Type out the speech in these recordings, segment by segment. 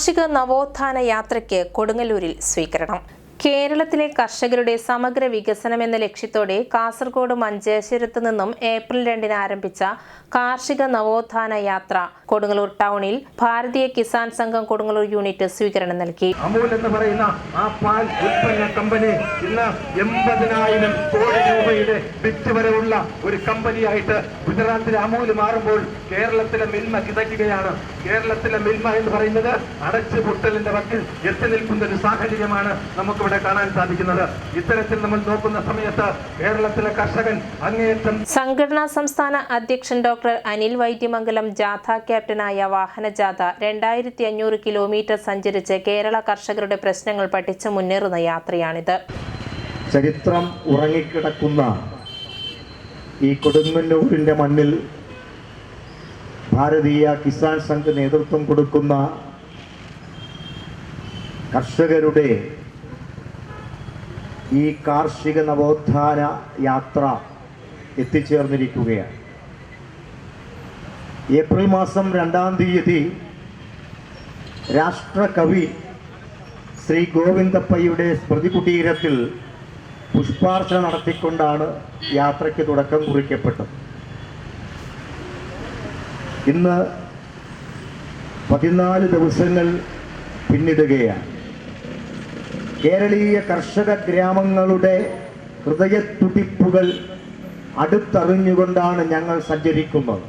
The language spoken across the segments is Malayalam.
കാർഷിക നവോത്ഥാന യാത്രയ്ക്ക് കൊടുങ്ങല്ലൂരിൽ സ്വീകരണം. കേരളത്തിലെ കർഷകരുടെ സമഗ്ര വികസനം എന്ന ലക്ഷ്യത്തോടെ കാസർഗോഡ് മഞ്ചേശ്വരത്ത് നിന്നും ഏപ്രിൽ രണ്ടിന് ആരംഭിച്ച കാർഷിക നവോത്ഥാന യാത്ര കൊടുങ്ങല്ലൂർ ടൗണിൽ ഭാരതീയ കിസാൻ സംഘം കൊടുങ്ങല്ലൂർ യൂണിറ്റ് സ്വീകരണം നൽകി. അമൂൽ എന്ന് പറയുന്ന ആ പാൽ ഉൽപ്പന്ന കമ്പനി ഇന്ന് എൺപതിനായിരം കോടി രൂപയുടെ വിറ്റ് വരെയുള്ള ഒരു കമ്പനിയായിട്ട് ഗുജറാത്തിലെ അമൂൽ മാറുമ്പോൾ കേരളത്തിലെ മിൽമ കിതയ്ക്കുകയാണ്. കേരളത്തിലെ മിൽമ എന്ന് പറയുന്നത് അടച്ചുപൊട്ടലിന്റെ വക്കിൽ എത്തി നിൽക്കുന്ന ഒരു സാഹചര്യമാണ് നമുക്കിവിടെ കാണാൻ സാധിക്കുന്നത്. ഇത്തരത്തിൽ നമ്മൾ നോക്കുന്ന സമയത്ത് കേരളത്തിലെ കർഷകൻ അങ്ങേയറ്റം സംഘടനാ സംസ്ഥാന അധ്യക്ഷൻ ഡോക്ടർ അനിൽ വൈദ്യമംഗലം ജാഥ ക്യാപ്റ്റനായ വാഹനജാഥ രണ്ടായിരത്തി അഞ്ഞൂറ് കിലോമീറ്റർ സഞ്ചരിച്ച് കേരള കർഷകരുടെ പ്രശ്നങ്ങൾ പഠിച്ച് മുന്നേറുന്ന യാത്രയാണിത്. ചരിത്രം ഉറങ്ങിക്കിടക്കുന്ന ഈ കൊടുങ്ങല്ലൂരിന്റെ മണ്ണിൽ ഭാരതീയ കിസാൻ സംഘ് നേതൃത്വം കൊടുക്കുന്ന കർഷകരുടെ ഈ കാർഷിക നവോത്ഥാന യാത്ര എത്തിച്ചേർന്നിരിക്കുകയാണ്. ഏപ്രിൽ മാസം രണ്ടാം തീയതി രാഷ്ട്രകവി ശ്രീ ഗോവിന്ദപ്പയുടെ സ്മൃതി കുടീരത്തിൽ പുഷ്പാർച്ചന നടത്തിക്കൊണ്ടാണ് യാത്രയ്ക്ക് തുടക്കം കുറിക്കപ്പെട്ടത്. ഇന്ന് പതിനാല് ദിവസങ്ങൾ പിന്നിടുകയാണ്. കേരളീയ കർഷക ഗ്രാമങ്ങളുടെ ഹൃദയത്തുടിപ്പുകൾ അടുത്തറിഞ്ഞുകൊണ്ടാണ് ഞങ്ങൾ സഞ്ചരിക്കുന്നത്.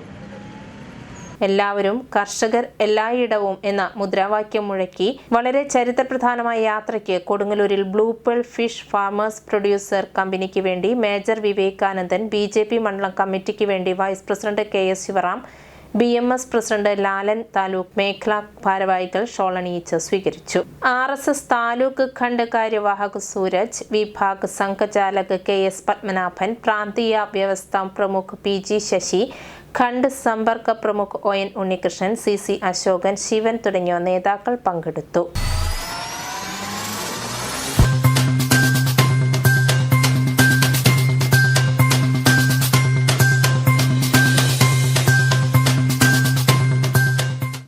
എല്ലാവരും കർഷകർ എല്ലായിടവും എന്ന മുദ്രാവാക്യം മുഴക്കി വളരെ ചരിത്രപ്രധാനമായ യാത്രയ്ക്ക് കൊടുങ്ങല്ലൂരിൽ ബ്ലൂപ്പിൾ ഫിഷ് ഫാമേഴ്സ് പ്രൊഡ്യൂസർ കമ്പനിക്ക് വേണ്ടി മേജർ വിവേകാനന്ദൻ ബി മണ്ഡലം കമ്മിറ്റിക്ക് വേണ്ടി vice president K S Sivaram B M S president Lalan taluk മേഖലാ ഭാരവാഹികൾ ഷോളണിയിച്ച് സ്വീകരിച്ചു. ആർ എസ് എസ് താലൂക്ക് ഖണ്ഡ് കാര്യവാഹക് സൂരജ് വിഭാഗ് സംഘചാലക് കെ എസ് പത്മനാഭൻ പ്രാന്തീയ വ്യവസ്ഥ പ്രമുഖ് പി ജി ശശി ഖണ്ഡ് സമ്പർക്ക പ്രമുഖ് O N Unnikrishnan C C Asokan Sivan തുടങ്ങിയ നേതാക്കൾ പങ്കെടുത്തു.